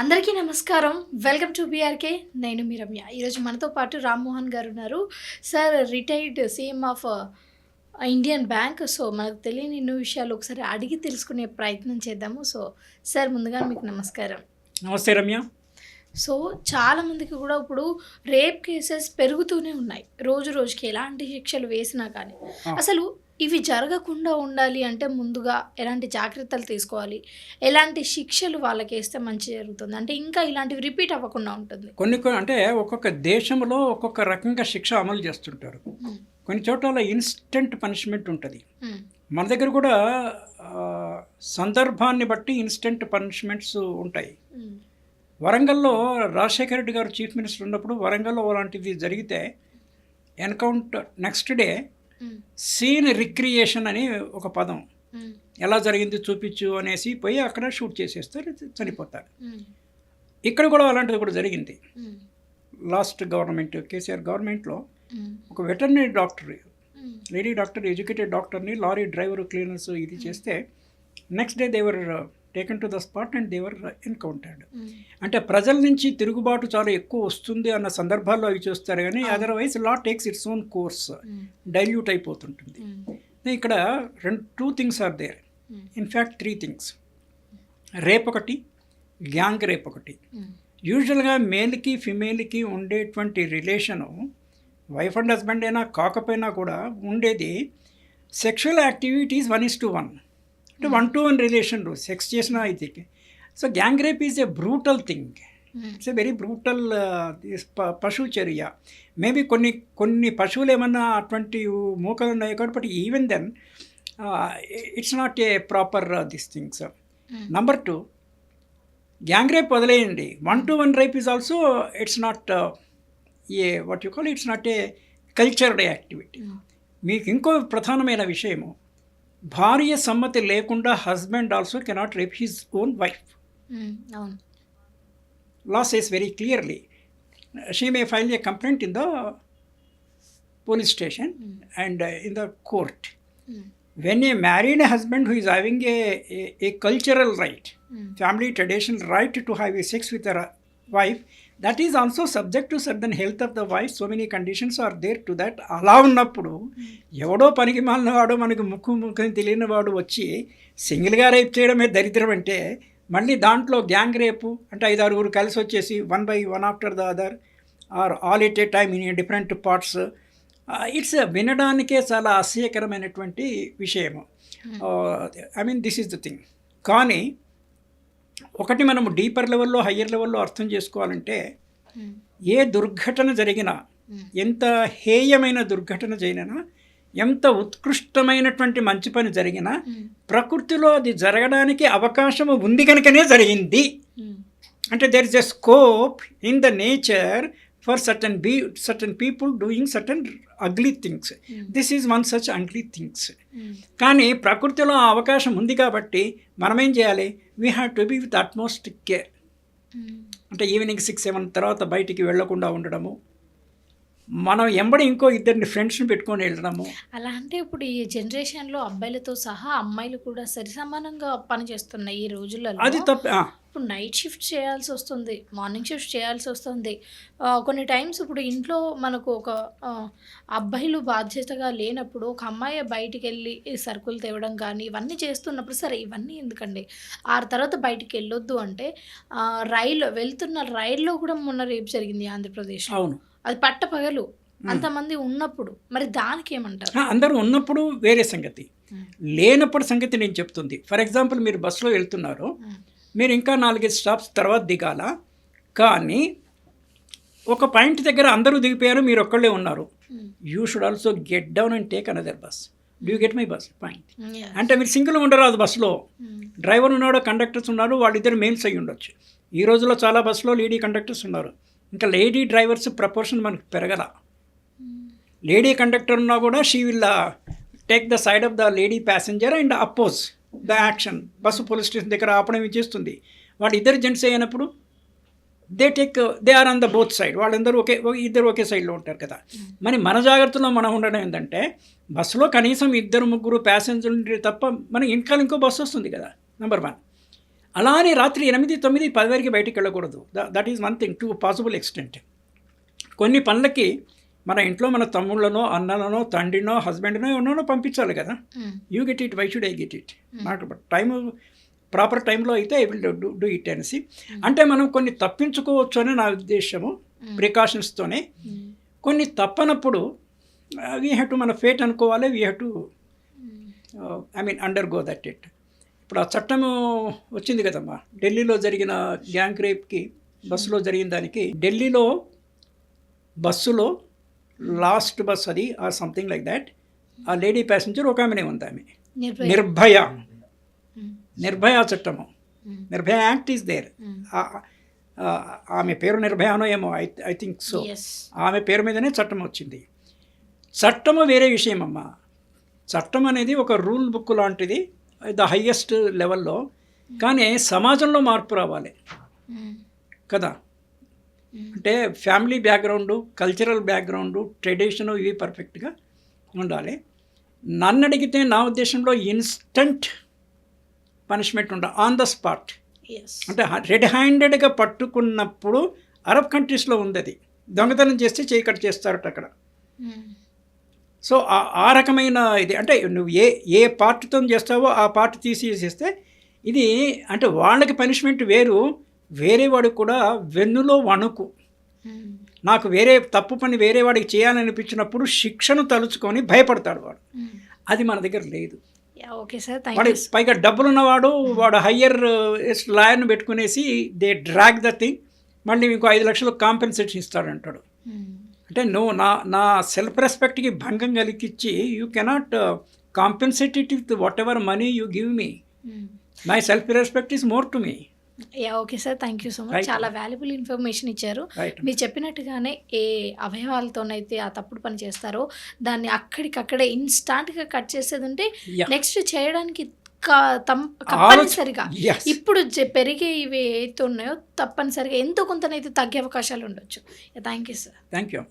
అందరికీ నమస్కారం. Welcome to BRK నేను మీ రమ్య. ఈరోజు మనతో పాటు రామ్మోహన్ గారు ఉన్నారు. Sir retired CM of Indian bank so మనకు తెలియని ఎన్నో విషయాలు ఒకసారి అడిగి తెలుసుకునే ప్రయత్నం చేద్దాము. సో సార్ ముందుగా మీకు నమస్కారం. నమస్తే రమ్య. సో చాలా మందికి కూడా ఇప్పుడు రేప్ కేసెస్ పెరుగుతూనే ఉన్నాయి. రోజు రోజుకి ఎలాంటి శిక్షలు వేసినా కానీ. అసలు ఇవి జరగకుండా ఉండాలి అంటే ముందుగా ఎలాంటి జాగ్రత్తలు తీసుకోవాలి ఎలాంటి శిక్షలు వాళ్ళకి వేస్తే మంచి జరుగుతుంది అంటే ఇంకా ఇలాంటివి రిపీట్ అవ్వకుండా ఉంటుంది కొన్ని అంటే ఒక్కొక్క దేశంలో ఒక్కొక్క రకంగా శిక్ష అమలు చేస్తుంటారు. కొన్ని చోట్ల ఇన్స్టెంట్ పనిష్మెంట్ ఉంటుంది. మన దగ్గర కూడా సందర్భాన్ని బట్టి ఇన్స్టెంట్ పనిష్మెంట్స్ ఉంటాయి. వరంగల్లో రాజశేఖర రెడ్డి గారు చీఫ్ మినిస్టర్ ఉన్నప్పుడు వరంగల్లో అలాంటిది జరిగితే encounter next day. Scene recreation అని ఒక పదం. ఎలా జరిగింది చూపించు అనేసి పోయి అక్కడ షూట్ చేసేస్తారు చనిపోతారు. ఇక్కడ కూడా అలాంటిది కూడా జరిగింది. లాస్ట్ గవర్నమెంట్ కేసీఆర్ గవర్నమెంట్లో. ఒక veterinary doctor. Lady doctor educated డాక్టర్ని లారీ డ్రైవర్ క్లీనర్స్ ఇది చేస్తే next day they were taken to the spot and they were encountered. అంటే ప్రజల నుంచి తిరుగుబాటు చాలా ఎక్కువ వస్తుంది అన్న సందర్భాల్లో అవి చూస్తారు కానీ otherwise law takes its own course. Dilute అయిపోతుంటుంది hmm. ఇక్కడ రెండు two things are there. In fact three things rape ఒకటి గ్యాంగ్ రేప్ ఒకటి. యూజువల్గా మేల్కి ఫిమేల్కి ఉండేటువంటి రిలేషను వైఫ్ అండ్ హస్బెండ్ అయినా కాకపోయినా కూడా ఉండేది sexual activities one is to one అంటే one to one relation sex చేసిన ఇది so gang rape is a brutal thing. It's a very brutal పశు చర్య. మేబీ కొన్ని కొన్ని పశువులు ఏమన్నా అటువంటి మూకలు ఉన్నాయి కాబట్టి but even then it's not a proper this things. Number two gang rape వదిలేయండి. One to one rape is also it's not a what you call it's not a cultured activity. మీకు ఇంకో ప్రధానమైన విషయము భార్య సమ్మతి లేకుండా husband also cannot rape his own wife hmm. అవును law says very clearly she may file a complaint in the police station and uh, in the court. Hmm. When a married husband who is having a, a, a cultural right, hmm. family traditional wife, that is also subject to certain health of the wife. So many conditions are there to that. అలా ఉన్నప్పుడు ఎవడో పనికి మాలిన వాడు మనకు ముక్కు ముక్కుని తెలియని వాడు వచ్చి సింగిల్గా రేప్ చేయడమే దరిద్రం అంటే మళ్ళీ దాంట్లో గ్యాంగ్ రేపు అంటే ఐదు ఆరుగురు కలిసి వచ్చేసి one by one after the other or all at a time in different parts it's వినడానికే చాలా అసహ్యకరమైనటువంటి విషయము I mean this is the thing కానీ ఒకటి మనము డీపర్ లెవెల్లో హయ్యర్ లెవెల్లో అర్థం చేసుకోవాలంటే ఏ దుర్ఘటన జరిగినా ఎంత హేయమైన దుర్ఘటన జరిగినా ఎంత ఉత్కృష్టమైనటువంటి మంచి పని జరిగినా ప్రకృతిలో అది జరగడానికి అవకాశం ఉంది కనుకనే జరిగింది. అంటే there is a scope in the nature for certain be certain people doing certain ugly things this is one such ugly things. కానీ ప్రకృతిలో ఆ అవకాశం ఉంది కాబట్టి మనం ఏం చేయాలి we have to be with utmost care. అంటే ఈవినింగ్ సిక్స్ సెవెన్ తర్వాత బయటికి వెళ్ళకుండా ఉండడము. మనం ఎంబడి ఇంకో ఇద్దరిని ఫ్రెండ్స్ని పెట్టుకొని వెళ్ళడము అలా అంటే ఇప్పుడు ఈ జనరేషన్లో అబ్బాయిలతో సహా అమ్మాయిలు కూడా సరి సమానంగా పనిచేస్తున్నాయి ఈ రోజులలో అది తప్ప ఇప్పుడు నైట్ షిఫ్ట్ చేయాల్సి వస్తుంది మార్నింగ్ షిఫ్ట్ చేయాల్సి వస్తుంది. కొన్ని టైమ్స్ ఇప్పుడు ఇంట్లో మనకు ఒక అబ్బాయిలు బాధ్యతగా లేనప్పుడు ఒక అమ్మాయి బయటికి వెళ్ళి సరుకులు తేవడం కానీ ఇవన్నీ చేస్తున్నప్పుడు సరే ఇవన్నీ ఎందుకండి? ఆ తర్వాత బయటికి వెళ్ళొద్దు అంటే రైలు వెళ్తున్న రైల్లో కూడా మొన్న రేపు జరిగింది ఆంధ్రప్రదేశ్ అవును. అది పట్ట పగలు. అంతమంది ఉన్నప్పుడు మరి దానికి ఏమంటారు అందరూ ఉన్నప్పుడు వేరే సంగతి. లేనప్పుడు సంగతి నేను చెప్తుంది. ఫర్ ఎగ్జాంపుల్ మీరు బస్సులో వెళ్తున్నారు. మీరు ఇంకా నాలుగైదు స్టాప్స్ తర్వాత దిగాల కానీ ఒక పాయింట్ దగ్గర అందరూ దిగిపోయారు మీరు ఒక్కళ్ళే ఉన్నారు. You should also get down and take another bus. Do get my bus? Point. అంటే మీరు సింగిల్ ఉండరాదు బస్సులో. డ్రైవర్ ఉన్నాడు కండక్టర్స్ ఉన్నారు వాళ్ళిద్దరు మేల్స్ అయ్యి ఉండొచ్చు ఈ రోజుల్లో చాలా బస్సులో లేడీ కండక్టర్స్ ఉన్నారు. ఇంకా లేడీ డ్రైవర్స్ ప్రపోర్షన్ మనకు పెరగల. లేడీ కండక్టర్ ఉన్నా కూడా she will take the side of the lady passenger and oppose the action. Bus police station దగ్గర ఆపడం చేస్తుంది? వాళ్ళు ఇద్దరు జెంట్స్ అయినప్పుడు they take they are on the both side. వాళ్ళందరూ ఒకే ఇద్దరు ఒకే సైడ్లో ఉంటారు కదా. మరి మన జాగ్రత్తలో మనం ఉండడం ఏంటంటే బస్సులో కనీసం ఇద్దరు ముగ్గురు ప్యాసింజర్లు ఉంటే తప్ప మనకి ఇంకా ఇంకో బస్సు వస్తుంది కదా నెంబర్ వన్. అలా అని రాత్రి ఎనిమిది తొమ్మిది పది వరకు బయటికి వెళ్ళకూడదు. That is one thing to possible extent కొన్ని పనులకి మన ఇంట్లో మన తమ్ముళ్ళనో అన్నలనో తండ్రినో హస్బెండ్నో ఎవరినో పంపించాలి కదా. You get it why should I get it నాకు టైం ప్రాపర్ టైంలో అయితే I will do do it అనేసి అంటే మనం కొన్ని తప్పించుకోవచ్చు అని నా ఉద్దేశము ప్రికాషన్స్తోనే మ్మ్. కొన్ని తప్పనప్పుడు వీ హ్యావ్ టు మన ఫేట్ అనుకోవాలి we have to I mean undergo that it ఇప్పుడు ఆ చట్టము వచ్చింది కదమ్మా. ఢిల్లీలో జరిగిన గ్యాంగ్ రేప్కి బస్సులో జరిగిన దానికి ఢిల్లీలో బస్సులో లాస్ట్ బస్ అది ఆ సంథింగ్ లైక్ దాట్. ఆ లేడీ ప్యాసింజర్ ఒక ఆమెనే ఉంది ఆమె. నిర్భయ. నిర్భయ. చట్టము. Nirbhaya act is there. ఆమె పేరు నిర్భయానో ఏమో ఐ ఐ థింక్ సో. ఆమె పేరు మీదనే చట్టం వచ్చింది. చట్టము వేరే విషయం అమ్మా చట్టం అనేది ఒక రూల్ బుక్ లాంటిది. ద హయ్యెస్ట్ లెవెల్లో కానీ సమాజంలో మార్పు రావాలి. కదా. అంటే family background cultural background tradition ఇవి పర్ఫెక్ట్గా ఉండాలి నన్ను అడిగితే నా ఉద్దేశంలో ఇన్స్టంట్ పనిష్మెంట్ ఉండాలి ఆన్ ద స్పాట్. అంటే రెడ్ హ్యాండెడ్గా పట్టుకున్నప్పుడు అరబ్ కంట్రీస్లో ఉంది అది దొంగతనం చేస్తే చేయి కట్ చేస్తారట అక్కడ మ్మ్. సో ఆ- రకమైన ఇది అంటే నువ్వు ఏ ఏ పార్ట్తో చేస్తావో ఆ పార్ట్ తీసేసేస్తే ఇది అంటే వాళ్ళకి పనిష్మెంట్ వేరు వేరే వాడికి కూడా వెన్నులో వణుకు. మ్మ్. నాకు వేరే తప్పు పని వేరే వాడికి చేయాలనిపించినప్పుడు శిక్షను తలుచుకొని భయపడతాడు వాడు. మ్మ్. అది మన దగ్గర లేదు. ఓకే సార్ వాడి పైగా డబ్బులు ఉన్నవాడు వాడు హయ్యర్ లాయర్ను పెట్టుకునేసి దే డ్రాగ్ ద థింగ్ మళ్ళీ మీకు ఐదు లక్షలు కాంపెన్సేషన్ ఇస్తాడంటాడు. అంటే నువ్వు నా నా సెల్ఫ్ రెస్పెక్ట్కి భంగం కలిగించి you cannot compensate it with whatever money you give me my self respect is more to me yeah okay sir thank you so much. చాలా వాల్యుబుల్ ఇన్ఫర్మేషన్ ఇచ్చారు. మీరు చెప్పినట్టుగానే ఏ అవయవాలతోనైతే ఆ తప్పుడు పని చేస్తారో దాన్ని అక్కడికక్కడే ఇన్స్టాంట్గా కట్ చేసేది ఉంటే. నెక్స్ట్ చేయడానికి తప్పనిసరిగా. ఇప్పుడు పెరిగే ఇవి ఏవైతే ఉన్నాయో తప్పనిసరిగా ఎంతో కొంతనైతే తగ్గే అవకాశాలు ఉండొచ్చు. Thank you sir thank you